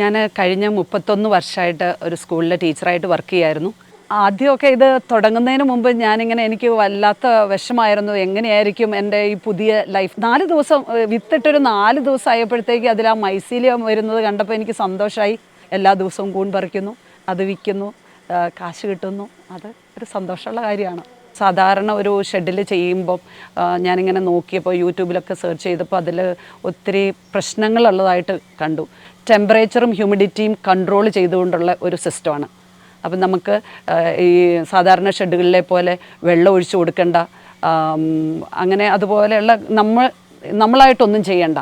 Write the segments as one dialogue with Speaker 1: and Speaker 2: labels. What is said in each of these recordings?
Speaker 1: ഞാൻ കഴിഞ്ഞ മുപ്പത്തൊന്ന് വർഷമായിട്ട് ഒരു സ്കൂളിലെ ടീച്ചറായിട്ട് വർക്ക് ചെയ്യായിരുന്നു. ആദ്യമൊക്കെ ഇത് തുടങ്ങുന്നതിന് മുമ്പ് ഞാനിങ്ങനെ എനിക്ക് വല്ലാത്ത വിഷമായിരുന്നു. എങ്ങനെയായിരിക്കും എന്റെ ഈ പുതിയ ലൈഫ് നാല് ദിവസം വിത്തിട്ടൊരു നാല് ദിവസം ആയപ്പോഴത്തേക്ക് അതിൽ ആ മൈസീലിയം വരുന്നത് കണ്ടപ്പോൾ എനിക്ക് സന്തോഷമായി എല്ലാ ദിവസവും കൂൺ പറിക്കുന്നു അത് വിൽക്കുന്നു കാശ് കിട്ടുന്നു. അത് ഒരു സന്തോഷമുള്ള കാര്യമാണ്. സാധാരണ ഒരു ഷെഡിൽ ചെയ്യുമ്പം ഞാനിങ്ങനെ നോക്കിയപ്പോൾ യൂട്യൂബിലൊക്കെ സെർച്ച് ചെയ്തപ്പോൾ അതിൽ ഒത്തിരി പ്രശ്നങ്ങളുള്ളതായിട്ട് കണ്ടു. ടെമ്പറേച്ചറും ഹ്യൂമിഡിറ്റിയും കൺട്രോൾ ചെയ്തുകൊണ്ടുള്ള ഒരു സിസ്റ്റമാണ് അപ്പം നമുക്ക് ഈ സാധാരണ ഷെഡുകളിലെ പോലെ വെള്ളം ഒഴിച്ചു കൊടുക്കേണ്ട അങ്ങനെ അതുപോലെയുള്ള നമ്മൾ നമ്മളായിട്ടൊന്നും ചെയ്യണ്ട.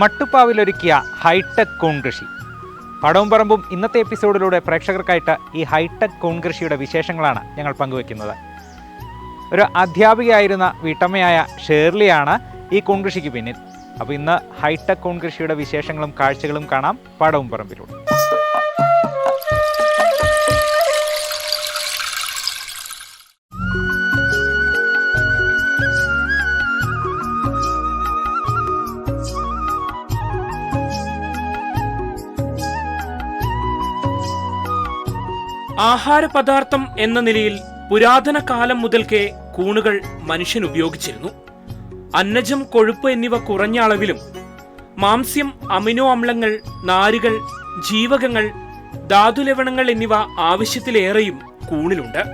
Speaker 2: മട്ടുപ്പാവിലൊരുക്കിയ ഹൈടെക് കൂൺ കൃഷി. പടവും പറമ്പും ഇന്നത്തെ എപ്പിസോഡിലൂടെ പ്രേക്ഷകർക്കായിട്ട് ഈ ഹൈടെക് കോൺകൃഷിയുടെ വിശേഷങ്ങളാണ് ഞങ്ങൾ പങ്കുവെക്കുന്നത് ഒരു അധ്യാപികയായിരുന്ന വീട്ടമ്മയായ ഷേർലിയാണ് ഈ കോൺകൃഷിക്ക് പിന്നിൽ. അപ്പോൾ ഇന്ന് ഹൈടെക് കോൺകൃഷിയുടെ വിശേഷങ്ങളും കാഴ്ചകളും കാണാം പടവും പറമ്പിലൂടെ.
Speaker 3: ആഹാരപദാർത്ഥം എന്ന നിലയിൽ പുരാതന കാലം മുതൽക്കേ കൂണുകൾ മനുഷ്യൻ ഉപയോഗിച്ചിരുന്നു. അന്നജം കൊഴുപ്പ് എന്നിവ കുറഞ്ഞ അളവിലും മാംസ്യം അമിനോ അമ്ലങ്ങൾ നാരുകൾ ജീവകങ്ങൾ ധാതുലവണങ്ങൾ എന്നിവ ആവശ്യത്തിലേറെയും കൂണിലുണ്ട്.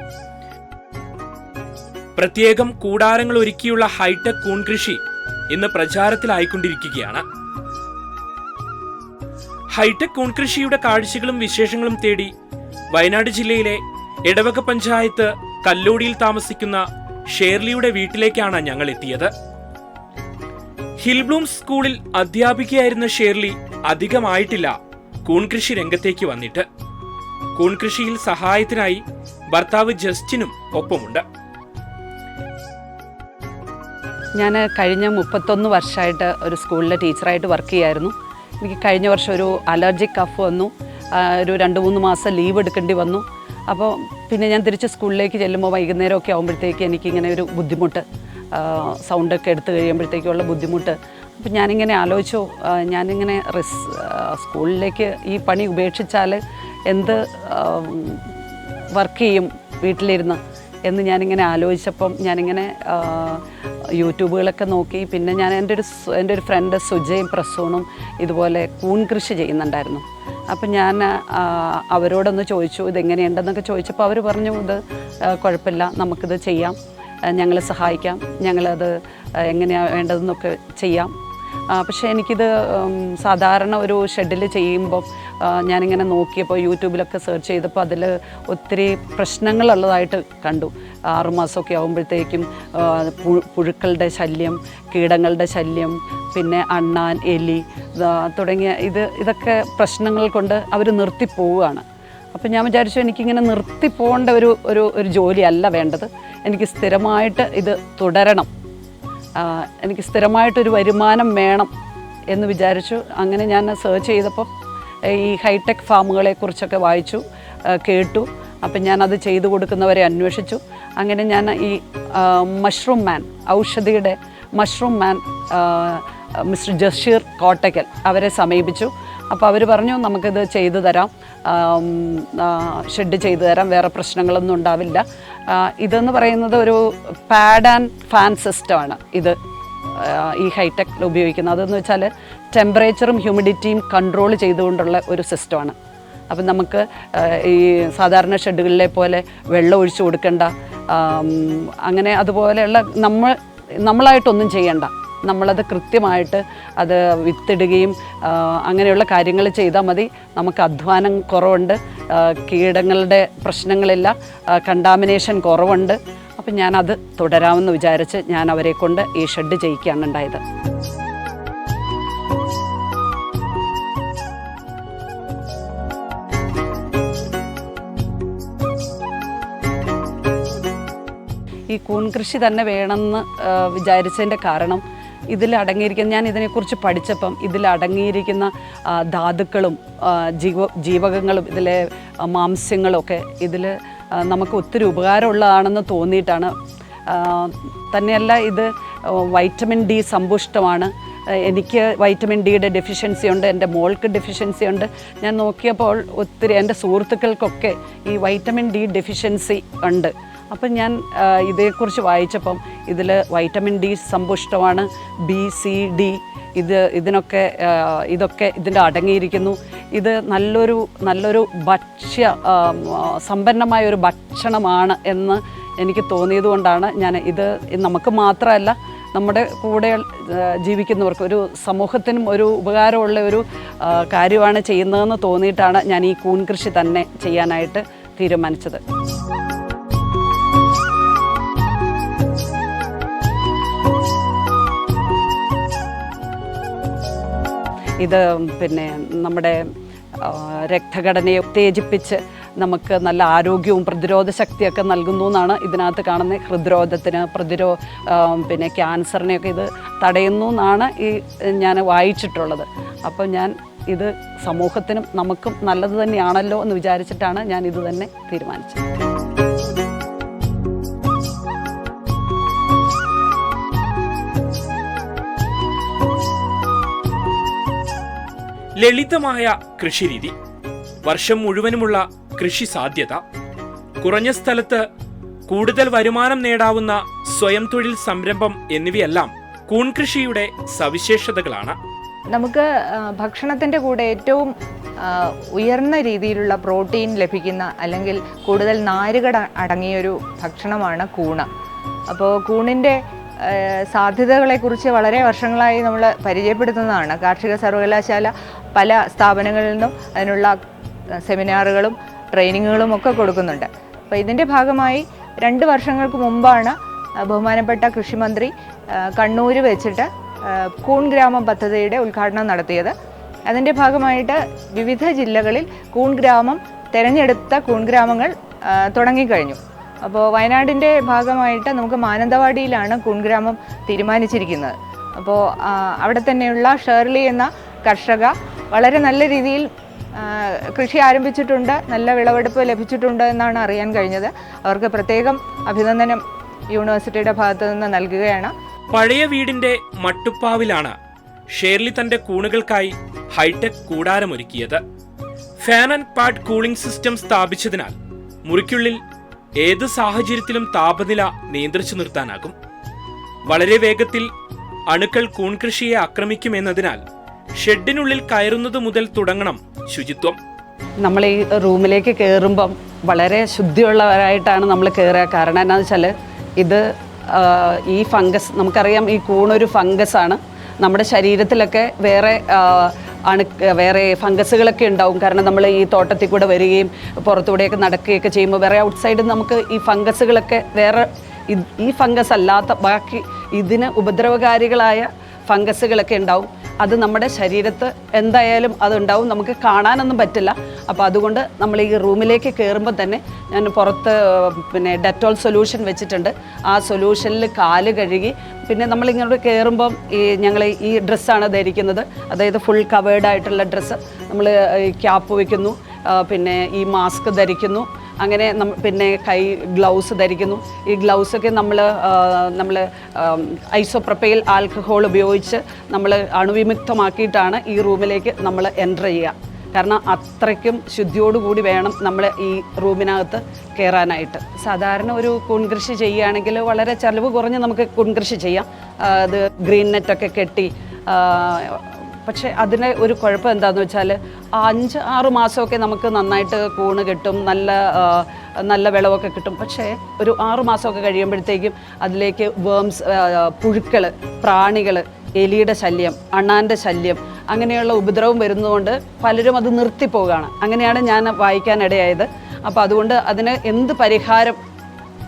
Speaker 3: പ്രത്യേകം കൂടാരങ്ങൾ ഒരുക്കിയുള്ള ഹൈടെക് കൂൺ കൃഷി ഇന്ന് പ്രചാരത്തിലായിക്കൊണ്ടിരിക്കുകയാണ്. ഹൈടെക് കൂൺ കൃഷിയുടെ കാഴ്ചകളും വിശേഷങ്ങളും തേടി വയനാട് ജില്ലയിലെ എടവക പഞ്ചായത്ത് കല്ലോടിയിൽ താമസിക്കുന്ന ഷേർലിയുടെ വീട്ടിലേക്കാണ് ഞങ്ങൾ എത്തിയത്. ഹിൽബ്ലൂം സ്കൂളിൽ അധ്യാപികയായിരുന്ന ഷേർലി അധികമായിട്ടില്ല കൂൺകൃഷി രംഗത്തേക്ക് വന്നിട്ട്. കൂൺകൃഷിയിൽ സഹായത്തിനായി ഭർത്താവ് ജസ്റ്റിനും ഒപ്പമുണ്ട്.
Speaker 1: ഞാൻ കഴിഞ്ഞ മുപ്പത്തൊന്ന് വർഷമായിട്ട് ഒരു സ്കൂളിലെ ടീച്ചറായിട്ട് വർക്ക് ചെയ്യായിരുന്നു. എനിക്ക് കഴിഞ്ഞ വർഷം ഒരു അലർജിക് കഫ് വന്നു. ഒരു രണ്ട് മൂന്ന് മാസം ലീവ് എടുക്കേണ്ടി വന്നു. അപ്പോൾ പിന്നെ ഞാൻ തിരിച്ച് സ്കൂളിലേക്ക് ചെല്ലുമ്പോൾ വൈകുന്നേരമൊക്കെ ആകുമ്പോഴത്തേക്ക് എനിക്കിങ്ങനെ ഒരു ബുദ്ധിമുട്ട് സൗണ്ടൊക്കെ എടുത്തു കഴിയുമ്പോഴത്തേക്കുള്ള ബുദ്ധിമുട്ട്. അപ്പം ഞാനിങ്ങനെ ആലോചിച്ചു ഞാനിങ്ങനെ റിസ് സ്കൂളിലേക്ക് ഈ പണി ഉപേക്ഷിച്ചാൽ എന്ത് വർക്ക് ചെയ്യും വീട്ടിലിരുന്ന് എന്ന് ഞാനിങ്ങനെ ആലോചിച്ചപ്പം ഞാനിങ്ങനെ യൂട്യൂബുകളൊക്കെ നോക്കി. പിന്നെ ഞാൻ എന്റെ ഒരു എന്റെ ഒരു ഫ്രണ്ട് സുജയും പ്രസൂണും ഇതുപോലെ കൂൺ കൃഷി ചെയ്യുന്നുണ്ടായിരുന്നു. അപ്പം ഞാൻ അവരോടൊന്ന് ചോദിച്ചു ഇതെങ്ങനെയുണ്ടെന്നൊക്കെ ചോദിച്ചപ്പോൾ അവർ പറഞ്ഞു ഇത് കുഴപ്പമില്ല നമുക്കിത് ചെയ്യാം ഞങ്ങളെ സഹായിക്കാം ഞങ്ങളത് എങ്ങനെയാണ് വേണ്ടതെന്നൊക്കെ ചെയ്യാം. പക്ഷേ എനിക്കിത് സാധാരണ ഒരു ഷെഡിൽ ചെയ്യുമ്പോൾ ആ, ഞാനിങ്ങനെ നോക്കിയപ്പോൾ യൂട്യൂബിലൊക്കെ സെർച്ച് ചെയ്തപ്പോൾ അതിൽ ഒത്തിരി പ്രശ്നങ്ങളുള്ളതായിട്ട് കണ്ടു. ആറുമാസമൊക്കെ ആകുമ്പോഴത്തേക്കും പുഴുക്കളുടെ ശല്യം കീടങ്ങളുടെ ശല്യം പിന്നെ അണ്ണാൻ എലി തുടങ്ങിയ ഇത് ഇതൊക്കെ പ്രശ്നങ്ങൾ കൊണ്ട് അവർ നിർത്തിപ്പോവുകയാണ് അപ്പം ഞാൻ വിചാരിച്ചു എനിക്കിങ്ങനെ നിർത്തി പോകേണ്ട ഒരു ഒരു ഒരു ജോലിയല്ല വേണ്ടത്. എനിക്ക് സ്ഥിരമായിട്ട് ഇത് തുടരണം. എനിക്ക് സ്ഥിരമായിട്ടൊരു വരുമാനം വേണം എന്ന് വിചാരിച്ചു. അങ്ങനെ ഞാൻ സെർച്ച് ചെയ്തപ്പം ഈ ഹൈടെക് ഫാമുകളെക്കുറിച്ചൊക്കെ വായിച്ചു കേട്ടു. അപ്പം ഞാനത് ചെയ്തു കൊടുക്കുന്നവരെ അന്വേഷിച്ചു. അങ്ങനെ ഞാൻ ഈ mushroom man ഔഷധിയുടെ mushroom man mister Jasheer Kottakkal അവരെ സമീപിച്ചു. അപ്പോൾ അവർ പറഞ്ഞു നമുക്കിത് ചെയ്തു തരാം. ഷെഡ് ചെയ്തു തരാം. വേറെ പ്രശ്നങ്ങളൊന്നും ഉണ്ടാവില്ല. ഇതെന്ന് പറയുന്നത് ഒരു പാഡ് ആൻഡ് ഫാൻ സിസ്റ്റമാണ് ഇത്. ഈ ഹൈടെക് ഉപയോഗിക്കുന്നത്. അതെന്ന് വെച്ചാൽ ടെമ്പറേച്ചറും ഹ്യൂമിഡിറ്റിയും കൺട്രോൾ ചെയ്തുകൊണ്ടുള്ള ഒരു സിസ്റ്റമാണ് അപ്പം നമുക്ക് ഈ സാധാരണ ഷെഡുകളിലെ പോലെ വെള്ളം ഒഴിച്ചു കൊടുക്കേണ്ട. അങ്ങനെ അതുപോലെയുള്ള നമ്മൾ നമ്മളായിട്ടൊന്നും ചെയ്യണ്ട. നമ്മളത് കൃത്യമായിട്ട് അത് വിത്തിടുകയും അങ്ങനെയുള്ള കാര്യങ്ങൾ ചെയ്താൽ മതി. നമുക്ക് അധ്വാനം കുറവുണ്ട്. കീടങ്ങളുടെ പ്രശ്നങ്ങളില്ല. കണ്ടാമിനേഷൻ കുറവുണ്ട്. അപ്പം ഞാനത് തുടരാമെന്ന് വിചാരിച്ച് ഞാൻ അവരെ കൊണ്ട് ഈ ഷെഡ് ചെയ്യിക്കുകയാണ് ഉണ്ടായത്. ഈ കൂൺ കൃഷി തന്നെ വേണമെന്ന് വിചാരിച്ചതിന്റെ കാരണം ഇതിൽ അടങ്ങിയിരിക്കുന്ന ഞാൻ ഇതിനെക്കുറിച്ച് പഠിച്ചപ്പം ഇതിൽ അടങ്ങിയിരിക്കുന്ന ധാതുക്കളും ജീവ ജീവകങ്ങളും ഇതിലെ മാംസ്യങ്ങളൊക്കെ ഇതിൽ നമുക്ക് ഒത്തിരി ഉപകാരമുള്ളതാണെന്ന് തോന്നിയിട്ടാണ്. തന്നെയല്ല ഇത് വൈറ്റമിൻ ഡി സമ്പുഷ്ടമാണ്. എനിക്ക് വൈറ്റമിൻ ഡിയുടെ ഡെഫിഷ്യൻസി ഉണ്ട് എന്റെ മോൾക്ക് ഡെഫിഷ്യൻസി ഉണ്ട്. ഞാൻ നോക്കിയപ്പോൾ ഒത്തിരി എന്റെ സുഹൃത്തുക്കൾക്കൊക്കെ ഈ വൈറ്റമിൻ ഡി ഡെഫിഷ്യൻസി ഉണ്ട്. അപ്പം ഞാൻ ഇതേക്കുറിച്ച് വായിച്ചപ്പം ഇതിൽ വൈറ്റമിൻ ഡി സമ്പുഷ്ടമാണ് ബി സി ഡി ഇത് ഇതിനൊക്കെ ഇതൊക്കെ ഇതിന്റെ അടങ്ങിയിരിക്കുന്നു. ഇത് നല്ലൊരു നല്ലൊരു ഭക്ഷ്യ സമ്പന്നമായ ഒരു ഭക്ഷണമാണ് എന്ന് എനിക്ക് തോന്നിയതുകൊണ്ടാണ് ഞാൻ ഇത് നമുക്ക് മാത്രമല്ല നമ്മുടെ കൂടെ ജീവിക്കുന്നവർക്ക് ഒരു സമൂഹത്തിനും ഒരു ഉപകാരമുള്ള ഒരു കാര്യമാണ് ചെയ്യുന്നതെന്ന് തോന്നിയിട്ടാണ് ഞാൻ ഈ കൂൺ കൃഷി തന്നെ ചെയ്യാനായിട്ട് തീരുമാനിച്ചത്. ഇത് പിന്നെ നമ്മുടെ രക്തഘടനയെ ഉത്തേജിപ്പിച്ച് നമുക്ക് നല്ല ആരോഗ്യവും പ്രതിരോധ ശക്തിയൊക്കെ നൽകുന്നു എന്നാണ് ഇതിനകത്ത് കാണുന്നത്. ഹൃദ്രോധത്തിന് പ്രതിരോ പിന്നെ ക്യാൻസറിനെയൊക്കെ ഇത് തടയുന്നു എന്നാണ് ഈ ഞാൻ വായിച്ചിട്ടുള്ളത്. അപ്പോൾ ഞാൻ ഇത് സമൂഹത്തിനും നമുക്കും നല്ലത് തന്നെയാണല്ലോ എന്ന് വിചാരിച്ചിട്ടാണ് ഞാൻ ഇത് തന്നെ തീരുമാനിച്ചത്.
Speaker 3: ലളിതമായ കൃഷിരീതി വർഷം മുഴുവനുമുള്ള കൃഷി സാധ്യത കുറഞ്ഞ സ്ഥലത്ത് കൂടുതൽ വരുമാനം നേടാവുന്ന സ്വയം തൊഴിൽ സംരംഭം എന്നിവയെല്ലാം കൂൺ കൃഷിയുടെ സവിശേഷതകളാണ്.
Speaker 4: നമുക്ക് ഭക്ഷണത്തിന്റെ കൂടെ ഏറ്റവും ഉയർന്ന രീതിയിലുള്ള പ്രോട്ടീൻ ലഭിക്കുന്ന അല്ലെങ്കിൽ കൂടുതൽ നാരുകൾ അടങ്ങിയൊരു ഭക്ഷണമാണ് കൂണ് അപ്പോൾ കൂണിന്റെ സാധ്യതകളെക്കുറിച്ച് വളരെ വർഷങ്ങളായി നമ്മൾ പരിചയപ്പെടുത്തുന്നതാണ്. കാർഷിക സർവകലാശാല പല സ്ഥാപനങ്ങളിൽ നിന്നും അതിനുള്ള സെമിനാറുകളും ട്രെയിനിങ്ങുകളും ഒക്കെ കൊടുക്കുന്നുണ്ട്. അപ്പോൾ ഇതിന്റെ ഭാഗമായി രണ്ട് വർഷങ്ങൾക്ക് മുമ്പാണ് ബഹുമാനപ്പെട്ട കൃഷിമന്ത്രി കണ്ണൂർ വെച്ചിട്ട് കൂൺ ഗ്രാമം പദ്ധതിയുടെ ഉദ്ഘാടനം നടത്തിയത്. അതിന്റെ ഭാഗമായിട്ട് വിവിധ ജില്ലകളിൽ കൂൺ ഗ്രാമം തിരഞ്ഞെടുത്ത കൂൺ ഗ്രാമങ്ങൾ തുടങ്ങിക്കഴിഞ്ഞു. അപ്പോൾ വയനാടിന്റെ ഭാഗമായിട്ട് നമുക്ക് മാനന്തവാടിയിലാണ് കൂൺ ഗ്രാമം തീരുമാനിച്ചിരിക്കുന്നത്. അപ്പോൾ അവിടെ തന്നെയുള്ള ഷേർലി എന്ന കർഷക വളരെ നല്ല രീതിയിൽ കൃഷി ആരംഭിച്ചിട്ടുണ്ട് നല്ല വിളവെടുപ്പ് ലഭിച്ചിട്ടുണ്ട് എന്നാണ് അറിയാൻ കഴിഞ്ഞത്. അവർക്ക് പ്രത്യേകം അഭിനന്ദനം യൂണിവേഴ്സിറ്റിയുടെ ഭാഗത്തു നിന്ന് നൽകുകയാണ്.
Speaker 3: പഴയ വീടിന്റെ മട്ടുപ്പാവിലാണ് ഷേർലി തന്റെ കൂണുകൾക്കായി hi tech കൂടാരമൊരുക്കിയത്. Fan and pad cooling system സ്ഥാപിച്ചതിനാൽ മുറിക്കുള്ളിൽ ഏത് സാഹചര്യത്തിലും താപനില നിയന്ത്രിച്ചു നിർത്താനാകും. വളരെ വേഗത്തിൽ അണുക്കൾ കൂൺകൃഷിയെ ആക്രമിക്കുമെന്നതിനാൽ ഷെഡിനുള്ളിൽ കയറുന്നത് മുതൽ തുടങ്ങണം ശുചിത്വം.
Speaker 1: നമ്മൾ ഈ റൂമിലേക്ക് കയറുമ്പം വളരെ ശുദ്ധിയുള്ളവരായിട്ടാണ് നമ്മൾ കയറുക. കാരണം എന്താണെന്ന് വെച്ചാൽ ഇത് ഈ ഫംഗസ് നമുക്കറിയാം ഈ കൂണൊരു ഫംഗസ് ആണ്. നമ്മുടെ ശരീരത്തിലൊക്കെ വേറെ അണു വേറെ ഫംഗസുകളൊക്കെ ഉണ്ടാവും. കാരണം നമ്മൾ ഈ തോട്ടത്തിൽ കൂടെ വരികയും പുറത്തുകൂടെയൊക്കെ നടക്കുകയൊക്കെ ചെയ്യുമ്പോൾ വേറെ ഔട്ട്സൈഡിൽ നമുക്ക് ഈ ഫംഗസുകളൊക്കെ വേറെ ഈ ഫംഗസ് അല്ലാത്ത ബാക്കി ഇതിന് ഉപദ്രവകാരികളായ ഫംഗസുകളൊക്കെ ഉണ്ടാവും. അത് നമ്മുടെ ശരീരത്ത് എന്തായാലും അതുണ്ടാവും നമുക്ക് കാണാനൊന്നും പറ്റില്ല. അപ്പോൾ അതുകൊണ്ട് നമ്മൾ ഈ റൂമിലേക്ക് കയറുമ്പോൾ തന്നെ ഞാൻ പുറത്ത് പിന്നെ ഡെറ്റോൾ സൊല്യൂഷൻ വെച്ചിട്ടുണ്ട്. ആ സൊല്യൂഷനിൽ കാൽ കഴുകി പിന്നെ നമ്മളിങ്ങോട്ട് കയറുമ്പം ഈ ഞങ്ങൾ ഈ ഡ്രസ്സാണ് ധരിക്കുന്നത്. അതായത് ഫുൾ കവേർഡ് ആയിട്ടുള്ള ഡ്രസ്സ് നമ്മൾ ക്യാപ്പ് വയ്ക്കുന്നു. പിന്നെ ഈ മാസ്ക് ധരിക്കുന്നു. അങ്ങനെ പിന്നെ കൈ ഗ്ലൗസ് ധരിക്കുന്നു. ഈ ഗ്ലൗസൊക്കെ നമ്മൾ നമ്മൾ ഐസോപ്രപ്പയിൽ ആൽക്കഹോൾ ഉപയോഗിച്ച് നമ്മൾ അണുവിമുക്തമാക്കിയിട്ടാണ് ഈ റൂമിലേക്ക് നമ്മൾ എന്റർ ചെയ്യുക. കാരണം അത്രയ്ക്കും ശുദ്ധിയോടുകൂടി വേണം നമ്മൾ ഈ റൂമിനകത്ത് കയറാനായിട്ട് സാധാരണ ഒരു കുൺകൃഷി ചെയ്യുകയാണെങ്കിൽ വളരെ ചിലവ് കുറഞ്ഞ് നമുക്ക് കുൺകൃഷി ചെയ്യാം. അത് ഗ്രീൻ നെറ്റൊക്കെ കെട്ടി പക്ഷേ അതിന് ഒരു കുഴപ്പം എന്താണെന്ന് വെച്ചാൽ അഞ്ച് ആറ് മാസമൊക്കെ നമുക്ക് നന്നായിട്ട് കൂണ് കിട്ടും നല്ല നല്ല വിളവൊക്കെ കിട്ടും. പക്ഷേ ഒരു ആറ് മാസമൊക്കെ കഴിയുമ്പോഴത്തേക്കും അതിലേക്ക് വേംസ് പുഴുക്കൾ പ്രാണികൾ എലിയുടെ ശല്യം അണ്ണാന്റെ ശല്യം അങ്ങനെയുള്ള ഉപദ്രവം വരുന്നതുകൊണ്ട് പലരും അത് നിർത്തിപ്പോവുകയാണ്. അങ്ങനെയാണ് ഞാൻ വായിക്കാനിടയായത് അപ്പോൾ അതുകൊണ്ട് അതിന് എന്ത് പരിഹാരം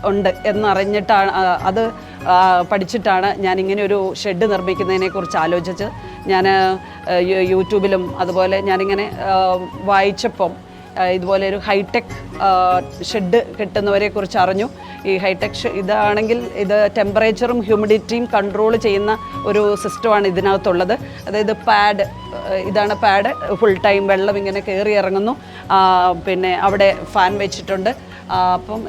Speaker 1: ഉണ്ട് എന്നറിഞ്ഞിട്ടാണ് അത് പഠിച്ചിട്ടാണ് ഞാൻ ഇങ്ങനെ ഒരു ഷെഡ് നിർമ്മിക്കുന്നതിനെക്കുറിച്ച് ആലോചിച്ച് ഞാൻ യൂട്യൂബിലും അതുപോലെ ഞാനിങ്ങനെ വായിച്ചപ്പം ഇതുപോലെ ഒരു ഹൈടെക് ഷെഡ് കിട്ടുന്നവരെ കുറിച്ച് അറിഞ്ഞു. ഈ ഹൈടെക് ഇതാണെങ്കിൽ ഇത് ടെമ്പറേച്ചറും ഹ്യൂമിഡിറ്റിയും കൺട്രോൾ ചെയ്യുന്ന ഒരു സിസ്റ്റമാണ് ഇതിനകത്തുള്ളത്. അതായത് പാഡ് ഇതാണ് പാഡ് ഫുൾ ടൈം വെള്ളം ഇങ്ങനെ കയറി ഇറങ്ങുന്നു. പിന്നെ അവിടെ ഫാൻ വെച്ചിട്ടുണ്ട്. അപ്പം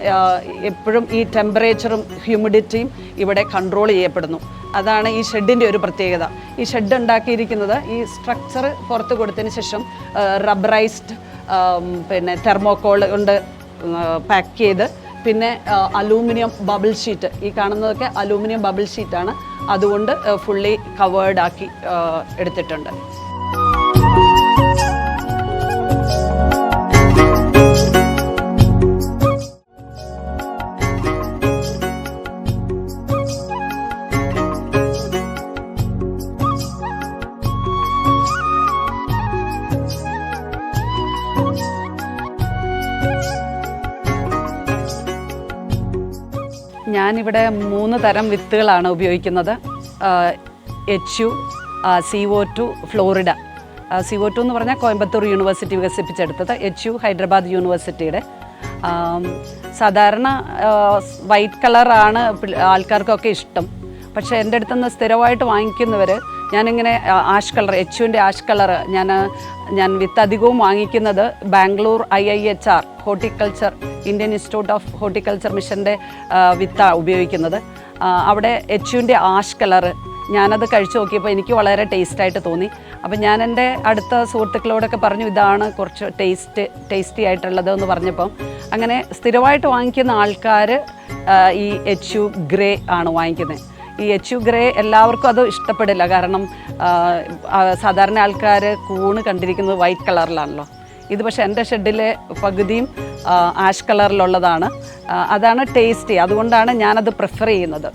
Speaker 1: എപ്പോഴും ഈ ടെമ്പറേച്ചറും ഹ്യൂമിഡിറ്റിയും ഇവിടെ കൺട്രോൾ ചെയ്യപ്പെടുന്നു. അതാണ് ഈ ഷെഡിന്റെ ഒരു പ്രത്യേകത. ഈ ഷെഡ് ഉണ്ടാക്കിയിരിക്കുന്നത് ഈ സ്ട്രക്ചർ പുറത്ത് കൊടുത്തതിന് ശേഷം റബ്ബറൈസ്ഡ് പിന്നെ തെർമോക്കോൾ കൊണ്ട് പാക്ക് ചെയ്ത് പിന്നെ അലൂമിനിയം ബബിൾ ഷീറ്റ് ഈ കാണുന്നതൊക്കെ അലൂമിനിയം ബബിൾ ഷീറ്റാണ് അതുകൊണ്ട് ഫുള്ളി കവേർഡ് ആക്കി എടുത്തിട്ടുണ്ട്. ഞാനിവിടെ മൂന്ന് തരം വിത്തുകളാണ് ഉപയോഗിക്കുന്നത്. H U C O two Florida C O two എന്ന് പറഞ്ഞാൽ കോയമ്പത്തൂർ യൂണിവേഴ്സിറ്റി വികസിപ്പിച്ചെടുത്തത് എച്ച് യു ഹൈദരാബാദ് യൂണിവേഴ്സിറ്റിയുടെ. സാധാരണ വൈറ്റ് കളറാണ് ആൾക്കാർക്കൊക്കെ ഇഷ്ടം. പക്ഷേ എന്റെ അടുത്ത് നിന്ന് സ്ഥിരമായിട്ട് വാങ്ങിക്കുന്നവർ ഞാനിങ്ങനെ ആഷ് കളർ എച്ച് യുവിന്റെ ആഷ് കളർ ഞാൻ ഞാൻ വിത്ത് അധികവും വാങ്ങിക്കുന്നത് Bangalore I I H R. Horticulture Indian institute of horticulture മിഷന്റെ വിത്താണ് ഉപയോഗിക്കുന്നത്. അവിടെ എച്ചുവിന്റെ ആഷ് കളറ് ഞാനത് കഴിച്ചു നോക്കിയപ്പോൾ എനിക്ക് വളരെ ടേസ്റ്റായിട്ട് തോന്നി. അപ്പം ഞാൻ എന്റെ അടുത്ത സുഹൃത്തുക്കളോടൊക്കെ പറഞ്ഞു ഇതാണ് കുറച്ച് ടേസ്റ്റ് ടേസ്റ്റി ആയിട്ടുള്ളത് എന്ന് പറഞ്ഞപ്പം അങ്ങനെ സ്ഥിരമായിട്ട് വാങ്ങിക്കുന്ന ആൾക്കാർ ഈ എച്ച് യു ഗ്രേ ആണ് വാങ്ങിക്കുന്നത് ഈ എച്ച് യു ഗ്രേ എല്ലാവർക്കും അത് ഇഷ്ടപ്പെടില്ല. കാരണം സാധാരണ ആൾക്കാർ കൂണ് കണ്ടിരിക്കുന്നത് വൈറ്റ് കളറിലാണല്ലോ. ഇത് പക്ഷേ എന്റെ ഷെഡിലെ പകുതിയും ആഷ് കളറിലുള്ളതാണ്. അതാണ് ടേസ്റ്റി. അതുകൊണ്ടാണ് ഞാനത് പ്രിഫർ ചെയ്യുന്നത്.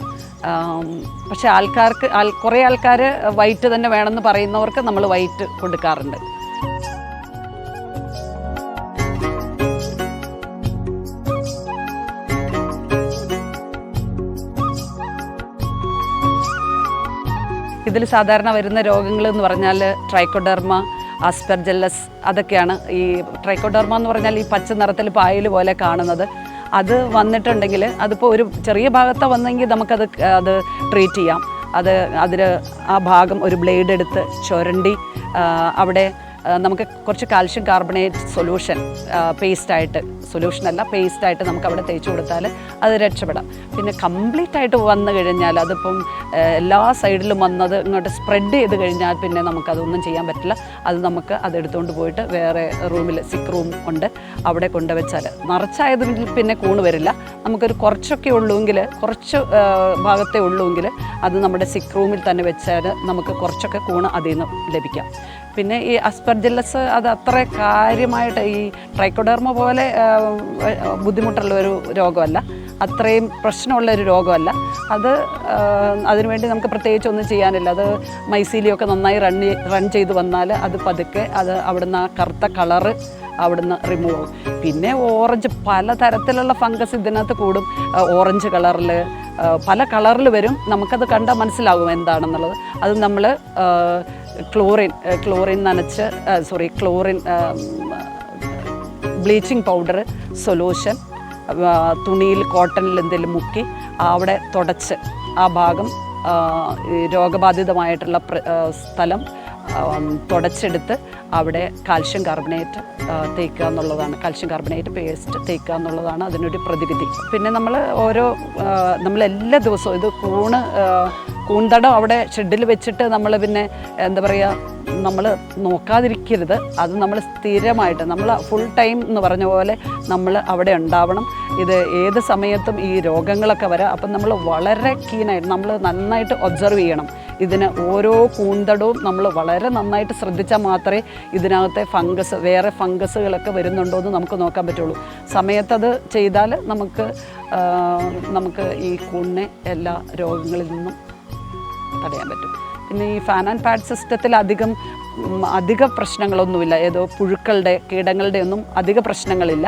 Speaker 1: പക്ഷെ ആൾക്കാർക്ക് ആൾ കുറേ ആൾക്കാർ വൈറ്റ് തന്നെ വേണമെന്ന് പറയുന്നവർക്ക് നമ്മൾ വൈറ്റ് കൊടുക്കാറുണ്ട്. ഇതിൽ സാധാരണ വരുന്ന രോഗങ്ങൾ എന്ന് പറഞ്ഞാൽ ട്രൈക്കോഡെർമ ആസ്പെർജല്ലസ് അതൊക്കെയാണ് ഈ ട്രൈക്കോഡർമ എന്ന് പറഞ്ഞാൽ ഈ പച്ച നിറത്തിൽ പായൽ പോലെ കാണുന്നത്. അത് വന്നിട്ടുണ്ടെങ്കിൽ അതിപ്പോൾ ഒരു ചെറിയ ഭാഗത്ത് വന്നെങ്കിൽ നമുക്കത് അത് ട്രീറ്റ് ചെയ്യാം. അത് അതിൽ ആ ഭാഗം ഒരു ബ്ലേഡ് എടുത്ത് ചുരണ്ടി അവിടെ നമുക്ക് കുറച്ച് കാൽഷ്യം കാർബണേറ്റ് സൊല്യൂഷൻ പേസ്റ്റായിട്ട് സൊല്യൂഷനല്ല പേസ്റ്റായിട്ട് നമുക്ക് അവിടെ തേച്ച് കൊടുത്താൽ അത് രക്ഷപ്പെടാം. പിന്നെ കംപ്ലീറ്റ് ആയിട്ട് വന്നു കഴിഞ്ഞാൽ അതിപ്പം എല്ലാ സൈഡിലും വന്നത് ഇങ്ങോട്ട് സ്പ്രെഡ് ചെയ്ത് കഴിഞ്ഞാൽ പിന്നെ നമുക്കതൊന്നും ചെയ്യാൻ പറ്റില്ല. അത് നമുക്ക് അതെടുത്തുകൊണ്ട് പോയിട്ട് വേറെ റൂമിൽ സിക്ക് റൂം ഉണ്ട്. അവിടെ കൊണ്ടുവച്ചാൽ നിറച്ചായത് പിന്നെ കൂണ് വരില്ല. നമുക്കൊരു കുറച്ചൊക്കെ ഉള്ളുവെങ്കിൽ കുറച്ച് ഭാഗത്തേ ഉള്ളുവെങ്കിൽ അത് നമ്മുടെ സിക്ക് റൂമിൽ തന്നെ വെച്ചാൽ നമുക്ക് കുറച്ചൊക്കെ കൂണ് അതിൽ നിന്ന് ലഭിക്കാം. പിന്നെ ഈ അസ്പെർജില്ലസ് അത് അത്ര കാര്യമായിട്ട് ഈ ട്രൈക്കോഡെർമ പോലെ ബുദ്ധിമുട്ടുള്ള ഒരു രോഗമല്ല. അത്രയും പ്രശ്നമുള്ള ഒരു രോഗമല്ല. അത് അതിനുവേണ്ടി നമുക്ക് പ്രത്യേകിച്ച് ഒന്നും ചെയ്യാനില്ല. അത് മൈസീലിയൊക്കെ നന്നായി റൺ റൺ ചെയ്ത് വന്നാൽ അത് പതുക്കെ അത് അവിടുന്ന് ആ കറുത്ത കളറ് അവിടുന്ന് റിമൂവ് ആവും. പിന്നെ ഓറഞ്ച് പലതരത്തിലുള്ള ഫംഗസ് ഇതിനകത്ത് കൂടും. ഓറഞ്ച് കളറിൽ പല കളറിൽ വരും. നമുക്കത് കണ്ടാൽ മനസ്സിലാകും എന്താണെന്നുള്ളത്. അത് നമ്മൾ ക്ലോറിൻ ക്ലോറിൻ നനച്ച് sorry chlorine bleaching powder solution തുണിയിൽ കോട്ടണിൽ എന്തെങ്കിലും മുക്കി അവിടെ തുടച്ച് ആ ഭാഗം രോഗബാധിതമായിട്ടുള്ള സ്ഥലം തുടച്ചെടുത്ത് അവിടെ കാൽഷ്യം കാർബണേറ്റ് തേക്കുക എന്നുള്ളതാണ്. കാൽഷ്യം കാർബണേറ്റ് പേസ്റ്റ് തേക്കുക എന്നുള്ളതാണ് അതിനൊരു പ്രതിവിധി. പിന്നെ നമ്മൾ ഓരോ നമ്മൾ എല്ലാ ദിവസവും ഇത് കൂണ് ആ, കൂന്തടം അവിടെ ഷെഡിൽ വെച്ചിട്ട് നമ്മൾ പിന്നെ എന്താ പറയുക നമ്മൾ നോക്കാതിരിക്കരുത്. അത് നമ്മൾ സ്ഥിരമായിട്ട് നമ്മൾ ഫുൾ ടൈം എന്ന് പറഞ്ഞ പോലെ നമ്മൾ അവിടെ ഉണ്ടാവണം. ഇത് ഏത് സമയത്തും ഈ രോഗങ്ങളൊക്കെ വരാം അപ്പം നമ്മൾ വളരെ കീനായിട്ട് നമ്മൾ നന്നായിട്ട് ഒബ്സർവ് ചെയ്യണം. ഇതിന് ഓരോ കൂന്തടവും നമ്മൾ വളരെ നന്നായിട്ട് ശ്രദ്ധിച്ചാൽ മാത്രമേ ഇതിനകത്തെ ഫംഗസ് വേറെ ഫംഗസുകളൊക്കെ വരുന്നുണ്ടോ എന്ന് നമുക്ക് നോക്കാൻ പറ്റുള്ളൂ. സമയത്തത് ചെയ്താൽ നമുക്ക് നമുക്ക് ഈ കൂണിനെ എല്ലാ രോഗങ്ങളിൽ നിന്നും തടയാൻ പറ്റും. പിന്നെ ഈ ഫാൻ ആൻഡ് പാഡ് സിസ്റ്റത്തിൽ അധികം അധിക പ്രശ്നങ്ങളൊന്നുമില്ല. ഏതോ പുഴുക്കളുടെ കീടങ്ങളുടെ ഒന്നും അധിക പ്രശ്നങ്ങളില്ല.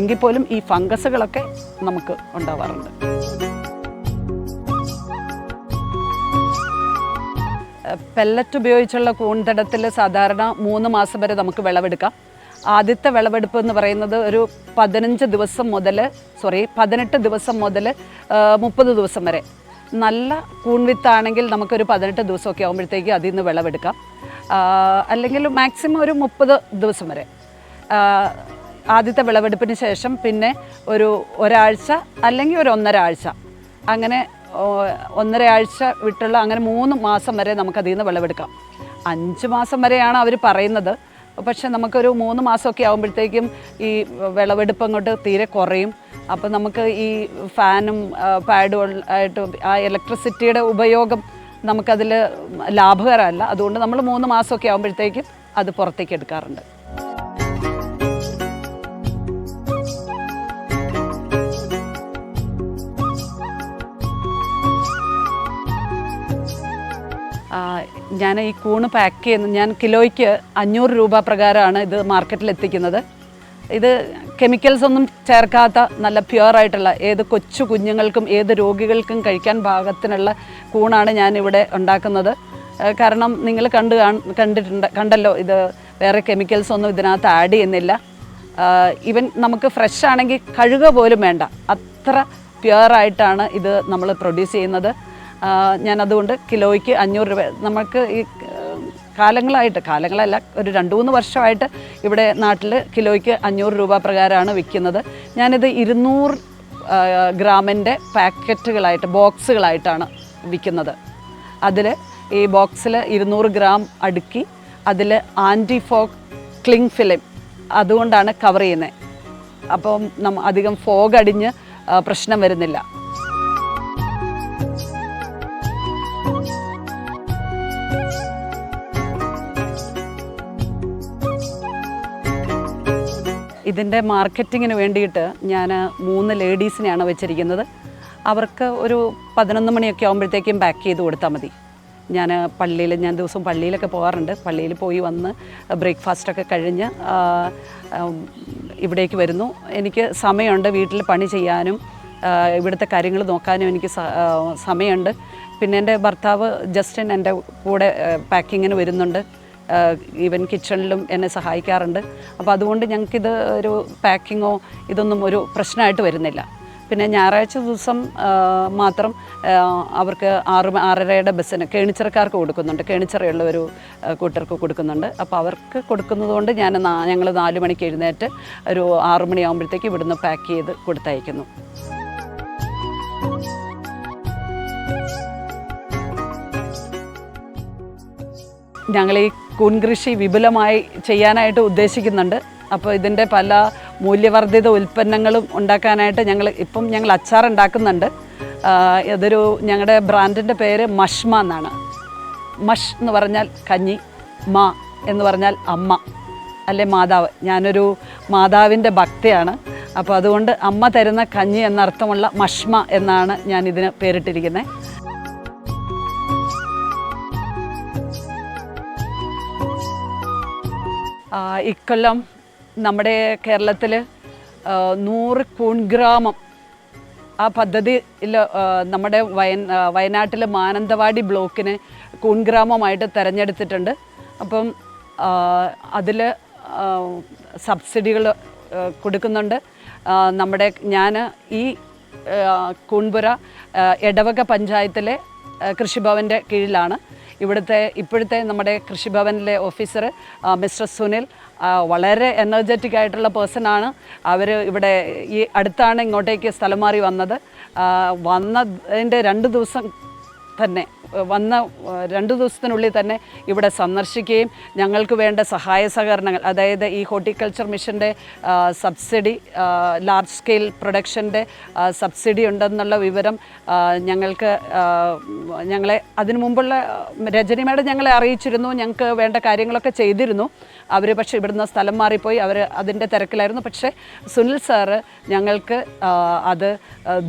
Speaker 1: എങ്കിൽ പോലും ഈ ഫംഗസുകളൊക്കെ നമുക്ക് ഉണ്ടാവാറുണ്ട്. പെല്ലറ്റ് ഉപയോഗിച്ചുള്ള കൂൺതടത്തിൽ സാധാരണ മൂന്ന് മാസം വരെ നമുക്ക് വിളവെടുക്കാം. ആദ്യത്തെ വിളവെടുപ്പ് എന്ന് പറയുന്നത് ഒരു പതിനഞ്ച് ദിവസം മുതൽ സോറി പതിനെട്ട് ദിവസം മുതൽ മുപ്പത് ദിവസം വരെ. നല്ല കൂൺവിത്താണെങ്കിൽ നമുക്കൊരു പതിനെട്ട് ദിവസമൊക്കെ ആകുമ്പോഴത്തേക്ക് അതിൽ നിന്ന് വിളവെടുക്കാം. അല്ലെങ്കിൽ മാക്സിമം ഒരു മുപ്പത് ദിവസം വരെ. ആദ്യത്തെ വിളവെടുപ്പിന് ശേഷം പിന്നെ ഒരു ഒരാഴ്ച അല്ലെങ്കിൽ ഒരു ഒന്നര ആഴ്ച. അങ്ങനെ ഒന്നര ആഴ്ച വിട്ടുള്ള അങ്ങനെ മൂന്ന് മാസം വരെ നമുക്കതിൽ നിന്ന് വിളവെടുക്കാം. അഞ്ച് മാസം വരെയാണ് അവർ പറയുന്നത്. പക്ഷെ നമുക്കൊരു മൂന്ന് മാസമൊക്കെ ആകുമ്പോഴത്തേക്കും ഈ വിളവെടുപ്പ് അങ്ങോട്ട് തീരെ കുറയും. അപ്പോൾ നമുക്ക് ഈ ഫാനും പാഡും ആയിട്ട് ആ ഇലക്ട്രിസിറ്റിയുടെ ഉപയോഗം നമുക്കതിൽ ലാഭകരമല്ല. അതുകൊണ്ട് നമ്മൾ മൂന്ന് മാസമൊക്കെ ആകുമ്പോഴത്തേക്കും അത് പുറത്തേക്ക് എടുക്കാറുണ്ട്. ഞാൻ ഈ കൂണ് പാക്ക് ചെയ്യുന്ന ഞാൻ കിലോയ്ക്ക് അഞ്ഞൂറ് രൂപ പ്രകാരമാണ് ഇത് മാർക്കറ്റിൽ എത്തിക്കുന്നത്. ഇത് കെമിക്കൽസ് ഒന്നും ചേർക്കാത്ത നല്ല പ്യുവറായിട്ടുള്ള ഏത് കൊച്ചു കുഞ്ഞുങ്ങൾക്കും ഏത് രോഗികൾക്കും കഴിക്കാൻ പാകത്തിനുള്ള കൂണാണ് ഞാൻ ഇവിടെ ഉണ്ടാക്കുന്നത് കാരണം നിങ്ങൾ കണ്ട് കാണ്- കണ്ടിട്ടുണ്ട് കണ്ടല്ലോ ഇത് വേറെ കെമിക്കൽസ് ഒന്നും ഇതിനകത്ത് ആഡ് ചെയ്യുന്നില്ല. ഈവൻ നമുക്ക് ഫ്രഷ് ആണെങ്കിൽ കഴുക പോലും വേണ്ട. അത്ര പ്യുവറായിട്ടാണ് ഇത് നമ്മൾ പ്രൊഡ്യൂസ് ചെയ്യുന്നത്. ഞാൻ അതുകൊണ്ട് കിലോയ്ക്ക് അഞ്ഞൂറ് രൂപ. നമുക്ക് ഈ കാലങ്ങളായിട്ട് കാലങ്ങളല്ല ഒരു രണ്ട് മൂന്ന് വർഷമായിട്ട് ഇവിടെ നാട്ടിൽ കിലോയ്ക്ക് അഞ്ഞൂറ് രൂപ പ്രകാരമാണ് വിൽക്കുന്നത്. ഞാനിത് ഇരുന്നൂറ് ഗ്രാമിന്റെ പാക്കറ്റുകളായിട്ട് ബോക്സുകളായിട്ടാണ് വിൽക്കുന്നത്. അതിൽ ഈ ബോക്സിൽ ഇരുന്നൂറ് ഗ്രാം അടുക്കി അതിൽ ആന്റി ഫോഗ് ക്ലിങ് ഫിലിം അതുകൊണ്ടാണ് കവർ ചെയ്യുന്നത്. അപ്പം നമ്മ അധികം ഫോഗ് അടിഞ്ഞ് പ്രശ്നം വരുന്നില്ല. ഇതിന്റെ മാർക്കറ്റിങ്ങിന് വേണ്ടിയിട്ട് ഞാൻ മൂന്ന് ലേഡീസിനെയാണ് വെച്ചിരിക്കുന്നത്. അവർക്ക് ഒരു പതിനൊന്ന് മണിയൊക്കെ ആകുമ്പോഴത്തേക്കും പാക്ക് ചെയ്ത് കൊടുത്താൽ മതി. ഞാൻ പള്ളിയിൽ ഞാൻ ദിവസം പള്ളിയിലൊക്കെ പോകാറുണ്ട്. പള്ളിയിൽ പോയി വന്ന് ബ്രേക്ക്ഫാസ്റ്റൊക്കെ കഴിഞ്ഞ് ഇവിടേക്ക് വരുന്നു. എനിക്ക് സമയമുണ്ട് വീട്ടിൽ പണി ചെയ്യാനും ഇവിടുത്തെ കാര്യങ്ങൾ നോക്കാനും എനിക്ക് സമയമുണ്ട്. പിന്നെ എന്റെ ഭർത്താവ് ജസ്റ്റിൻ എന്റെ കൂടെ പാക്കിങ്ങിന് വരുന്നുണ്ട്. ഈവൻ കിച്ചണിലും എന്നെ സഹായിക്കാറുണ്ട്. അപ്പോൾ അതുകൊണ്ട് ഞങ്ങൾക്കിത് ഒരു പാക്കിങ്ങോ ഇതൊന്നും ഒരു പ്രശ്നമായിട്ട് വരുന്നില്ല. പിന്നെ ഞായറാഴ്ച ദിവസം മാത്രം അവർക്ക് ആറ് ആറരയുടെ ബസ്സിന് കേണിച്ചിറക്കാർക്ക് കൊടുക്കുന്നുണ്ട്. കേണിച്ചിറയുള്ള ഒരു കൂട്ടർക്ക് കൊടുക്കുന്നുണ്ട്. അപ്പോൾ അവർക്ക് കൊടുക്കുന്നതുകൊണ്ട് ഞാൻ ഞങ്ങൾ നാല് മണിക്ക് എഴുന്നേറ്റ് ഒരു ആറു മണിയാകുമ്പോഴത്തേക്ക് ഇവിടുന്ന് പാക്ക് ചെയ്ത് കൊടുത്തയക്കുന്നു. ഞങ്ങൾ ഈ കൂൺകൃഷി വിപുലമായി ചെയ്യാനായിട്ട് ഉദ്ദേശിക്കുന്നുണ്ട്. അപ്പോൾ ഇതിന്റെ പല മൂല്യവർദ്ധിത ഉൽപ്പന്നങ്ങളും ഉണ്ടാക്കാനായിട്ട് ഞങ്ങൾ ഇപ്പം ഞങ്ങൾ അച്ചാർ ഉണ്ടാക്കുന്നുണ്ട്. ഇതൊരു ഞങ്ങളുടെ ബ്രാൻഡിന്റെ പേര് മഷ്മ എന്നാണ്. മഷ് എന്ന് പറഞ്ഞാൽ കഞ്ഞി മ എന്ന് പറഞ്ഞാൽ അമ്മ അല്ലെ മാതാവ്. ഞാനൊരു മാതാവിന്റെ ഭക്തയാണ്. അപ്പോൾ അതുകൊണ്ട് അമ്മ തരുന്ന കഞ്ഞി എന്നർത്ഥമുള്ള മഷ്മ എന്നാണ് ഞാൻ ഇതിന് പേരിട്ടിരിക്കുന്നത്. ഇക്കൊല്ലം നമ്മുടെ കേരളത്തിൽ നൂറ് കൂൺഗ്രാമം. ആ പദ്ധതിയിൽ നമ്മുടെ വയൻ വയനാട്ടിൽ മാനന്തവാടി ബ്ലോക്കിനെ കൂൺഗ്രാമമായിട്ട് തിരഞ്ഞെടുത്തിട്ടുണ്ട്. അപ്പം അതിൽ സബ്സിഡികൾ കൊടുക്കുന്നുണ്ട്. നമ്മുടെ ഞാൻ ഈ കൂൺപുര എടവക പഞ്ചായത്തിലെ കൃഷിഭവന്റെ കീഴിലാണ്. ഇവിടുത്തെ ഇപ്പോഴത്തെ നമ്മുടെ കൃഷിഭവനിലെ ഓഫീസർ മിസ്റ്റർ സുനിൽ വളരെ എനർജറ്റിക് ആയിട്ടുള്ള പേഴ്സൺ ആണ്. അവർ ഇവിടെ ഈ അടുത്താണ് ഇങ്ങോട്ടേക്ക് സ്ഥലം മാറി വന്നത്. വന്നതിന്റെ രണ്ട് ദിവസം തന്നെ വന്ന രണ്ടു ദിവസത്തിനുള്ളിൽ തന്നെ ഇവിടെ സന്ദർശിക്കുകയും ഞങ്ങൾക്ക് വേണ്ട സഹായ സഹകരണങ്ങൾ അതായത് ഈ ഹോർട്ടിക്കൾച്ചർ മിഷന്റെ സബ്സിഡി ലാർജ് സ്കെയിൽ പ്രൊഡക്ഷന്റെ സബ്സിഡി ഉണ്ടെന്നുള്ള വിവരം ഞങ്ങൾക്ക് ഞങ്ങളെ അതിനു മുമ്പുള്ള രജനി മേഡം ഞങ്ങളെ അറിയിച്ചിരുന്നു ഞങ്ങൾക്ക് വേണ്ട കാര്യങ്ങളൊക്കെ ചെയ്തിരുന്നു. അവർ പക്ഷേ ഇവിടുന്ന് സ്ഥലം മാറിപ്പോയി അവർ അതിന്റെ തിരക്കിലായിരുന്നു. പക്ഷേ സുനിൽ സാറ് ഞങ്ങൾക്ക് അത്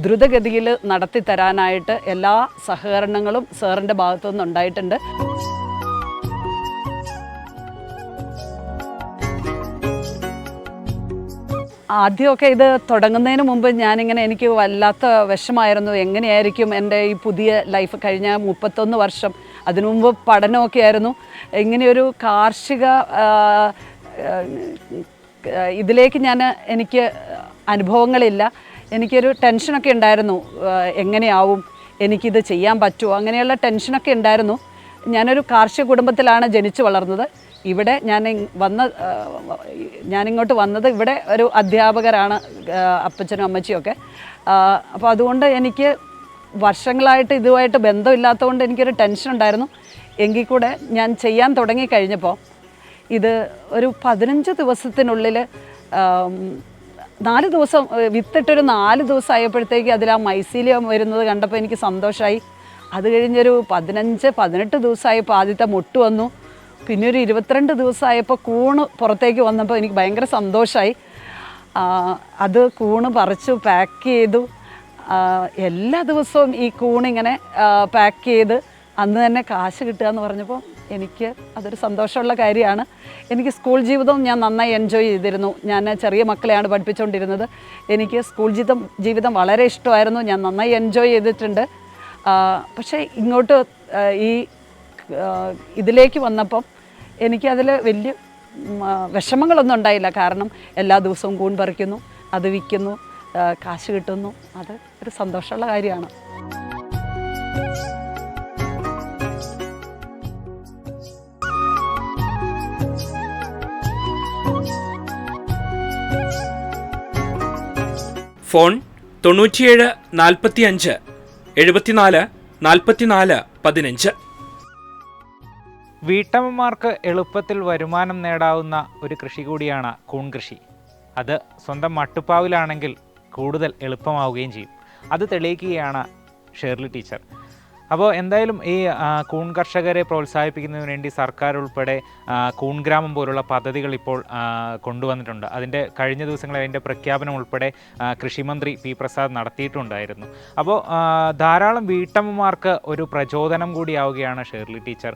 Speaker 1: ദ്രുതഗതിയിൽ നടത്തി തരാനായിട്ട് എല്ലാ സഹകരണങ്ങളും സാറിന്റെ ഭാഗത്തു നിന്നുണ്ടായിട്ടുണ്ട് ആദ്യമൊക്കെ ഇത് തുടങ്ങുന്നതിന് മുമ്പ് ഞാനിങ്ങനെ എനിക്ക് വല്ലാത്ത വിഷമായിരുന്നു. എങ്ങനെയായിരിക്കും എന്റെ ഈ പുതിയ ലൈഫ് കഴിഞ്ഞ മുപ്പത്തൊന്ന് വർഷം? അതിനു മുമ്പ് പഠനമൊക്കെ ആയിരുന്നു. ഇങ്ങനെയൊരു കാർഷിക ഇതിലേക്ക് ഞാൻ എനിക്ക് അനുഭവങ്ങളില്ല. എനിക്കൊരു ടെൻഷനൊക്കെ ഉണ്ടായിരുന്നു. എങ്ങനെയാവും? എനിക്കിത് ചെയ്യാൻ പറ്റുമോ? അങ്ങനെയുള്ള ടെൻഷനൊക്കെ ഉണ്ടായിരുന്നു. ഞാനൊരു കാർഷിക കുടുംബത്തിലാണ് ജനിച്ചു വളർന്നത്. ഇവിടെ ഞാൻ വന്ന ഞാനിങ്ങോട്ട് വന്നത് ഇവിടെ ഒരു അധ്യാപകരാണ് അപ്പച്ചനും അമ്മച്ചിയും ഒക്കെ. അപ്പോൾ അതുകൊണ്ട് എനിക്ക് വർഷങ്ങളായിട്ട് ഇതുമായിട്ട് ബന്ധമില്ലാത്തതുകൊണ്ട് എനിക്കൊരു ടെൻഷൻ ഉണ്ടായിരുന്നു. എങ്കിൽ കൂടെ ഞാൻ ചെയ്യാൻ തുടങ്ങി കഴിഞ്ഞപ്പോൾ ഇത് ഒരു പതിനഞ്ച് ദിവസത്തിനുള്ളിൽ നാല് ദിവസം വിത്തിട്ടൊരു നാല് ദിവസം ആയപ്പോഴത്തേക്ക് അതിൽ ആ മൈസീലിയം വരുന്നത് കണ്ടപ്പോൾ എനിക്ക് സന്തോഷമായി അത് കഴിഞ്ഞൊരു പതിനഞ്ച് പതിനെട്ട് ദിവസമായപ്പോൾ ആദ്യത്തെ മുട്ട് വന്നു. പിന്നെ ഒരു ഇരുപത്തിരണ്ട് ദിവസമായപ്പോൾ കൂണ് പുറത്തേക്ക് വന്നപ്പോൾ എനിക്ക് ഭയങ്കര സന്തോഷമായി അത് കൂണ് പറിച്ചു പാക്ക് ചെയ്തു. എല്ലാ ദിവസവും ഈ കൂണിങ്ങനെ പാക്ക് ചെയ്ത് അന്ന് തന്നെ കാശ് കിട്ടുക എന്ന് പറഞ്ഞപ്പോൾ എനിക്ക് അതൊരു സന്തോഷമുള്ള കാര്യമാണ്. എനിക്ക് സ്കൂൾ ജീവിതം ഞാൻ നന്നായി എൻജോയ് ചെയ്തിരുന്നു. ഞാൻ ചെറിയ മക്കളെയാണ് പഠിപ്പിച്ചുകൊണ്ടിരുന്നത് എനിക്ക് സ്കൂൾ ജീവിതം ജീവിതം വളരെ ഇഷ്ടമായിരുന്നു. ഞാൻ നന്നായി എൻജോയ് ചെയ്തിട്ടുണ്ട്. പക്ഷേ ഇങ്ങോട്ട് ഈ ഇതിലേക്ക് വന്നപ്പം എനിക്കതിൽ വലിയ വിഷമങ്ങളൊന്നും ഉണ്ടായില്ല. കാരണം എല്ലാ ദിവസവും കൂൺ പറിക്കുന്നു അത് വിൽക്കുന്നു കാശ് കിട്ടുന്നു. അത് ഒരു സന്തോഷമുള്ള കാര്യമാണ്.
Speaker 3: ഫോൺ തൊണ്ണൂറ്റിയേഴ് നാൽപ്പത്തി അഞ്ച് എഴുപത്തിനാല് നാൽപ്പത്തിനാല് പതിനഞ്ച്.
Speaker 2: വീട്ടമ്മമാർക്ക് എളുപ്പത്തിൽ വരുമാനം നേടാവുന്ന ഒരു കൃഷി കൂടിയാണ് കൂൺ കൃഷി. അത് സ്വന്തം മട്ടുപ്പാവിലാണെങ്കിൽ കൂടുതൽ എളുപ്പമാവുകയും ചെയ്യും. അത് തെളിയിക്കുകയാണ് ഷേർലി ടീച്ചർ. അപ്പോൾ എന്തായാലും ഈ കൂൺ കർഷകരെ പ്രോത്സാഹിപ്പിക്കുന്നതിന് വേണ്ടി സർക്കാർ ഉൾപ്പെടെ കൂൺ ഗ്രാമം പോലുള്ള പദ്ധതികൾ ഇപ്പോൾ കൊണ്ടുവന്നിട്ടുണ്ട്. അതിന്റെ കഴിഞ്ഞ ദിവസങ്ങളിൽ അതിന്റെ പ്രഖ്യാപനം ഉൾപ്പെടെ കൃഷിമന്ത്രി പി പ്രസാദ് നടത്തിയിട്ടുണ്ടായിരുന്നു. അപ്പോൾ ധാരാളം വീട്ടമ്മമാർക്ക് ഒരു പ്രചോദനം കൂടിയാവുകയാണ് ഷേർലി ടീച്ചർ.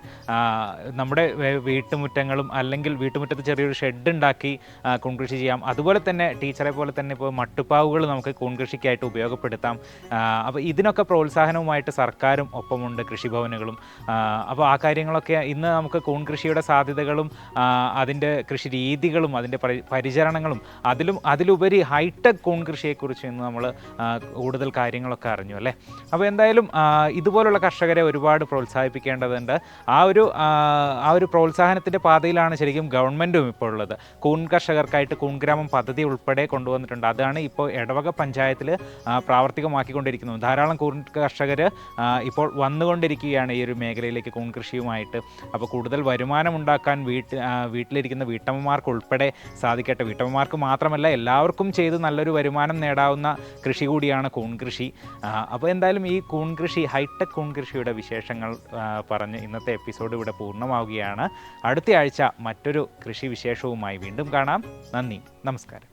Speaker 2: നമ്മുടെ വീട്ടുമുറ്റങ്ങളും അല്ലെങ്കിൽ വീട്ടുമുറ്റത്ത് ചെറിയൊരു ഷെഡ് ഉണ്ടാക്കി കൃഷി കൂൺകൃഷി ചെയ്യാം. അതുപോലെ തന്നെ ടീച്ചറെ പോലെ തന്നെ ഇപ്പോൾ മട്ടുപ്പാവുകൾ നമുക്ക് കൂൺകൃഷിക്കായിട്ട് ഉപയോഗപ്പെടുത്താം. അപ്പോൾ ഇതിനൊക്കെ പ്രോത്സാഹനവുമായിട്ട് സർക്കാരും ഒപ്പമുണ്ട് കൃഷിഭവനുകളും. അപ്പോൾ ആ കാര്യങ്ങളൊക്കെ ഇന്ന് നമുക്ക് കൂൺ കൃഷിയുടെ സാധ്യതകളും അതിന്റെ കൃഷി രീതികളും അതിന്റെ പരിചരണങ്ങളും അതിലും അതിലുപരി ഹൈടെക് കൂൺ കൃഷിയെക്കുറിച്ച് ഇന്ന് നമ്മൾ കൂടുതൽ കാര്യങ്ങളൊക്കെ അറിഞ്ഞു അല്ലേ? അപ്പോൾ എന്തായാലും ഇതുപോലുള്ള കർഷകരെ ഒരുപാട് പ്രോത്സാഹിപ്പിക്കേണ്ടതുണ്ട്. ആ ഒരു ആ, ആ ഒരു പ്രോത്സാഹനത്തിന്റെ പാതയിലാണ് ശരിക്കും ഗവൺമെന്റും ഇപ്പോൾ ഉള്ളത്. കൂൺ കർഷകർക്കായിട്ട് കൂൺഗ്രാമം പദ്ധതി ഉൾപ്പെടെ കൊണ്ടുവന്നിട്ടുണ്ട്. അതാണ് ഇപ്പോൾ ഇടവക പഞ്ചായത്തിൽ പ്രാവർത്തികമാക്കിക്കൊണ്ടിരിക്കുന്നത്. ധാരാളം കൂൺ കർഷകർ ഇപ്പോൾ വന്നുകൊണ്ടിരിക്കുകയാണ് ഈ ഒരു മേഖലയിലേക്ക് കൂൺകൃഷിയുമായിട്ട് അപ്പോൾ കൂടുതൽ വരുമാനം ഉണ്ടാക്കാൻ വീട്ട് വീട്ടിലിരിക്കുന്ന വീട്ടമ്മമാർക്ക് ഉൾപ്പെടെ സാധിക്കട്ടെ. വീട്ടമ്മമാർക്ക് മാത്രമല്ല എല്ലാവർക്കും ചെയ്ത് നല്ലൊരു വരുമാനം നേടാവുന്ന കൃഷി കൂടിയാണ് കൂൺകൃഷി അപ്പോൾ എന്തായാലും ഈ കൂൺകൃഷി ഹൈടെക് കൂൺകൃഷിയുടെ വിശേഷങ്ങൾ പറഞ്ഞ് ഇന്നത്തെ എപ്പിസോഡ് ഇവിടെ പൂർണമാവുകയാണ്. അടുത്ത ആഴ്ച മറ്റൊരു കൃഷി വിശേഷവുമായി വീണ്ടും കാണാം. നന്ദി നമസ്കാരം.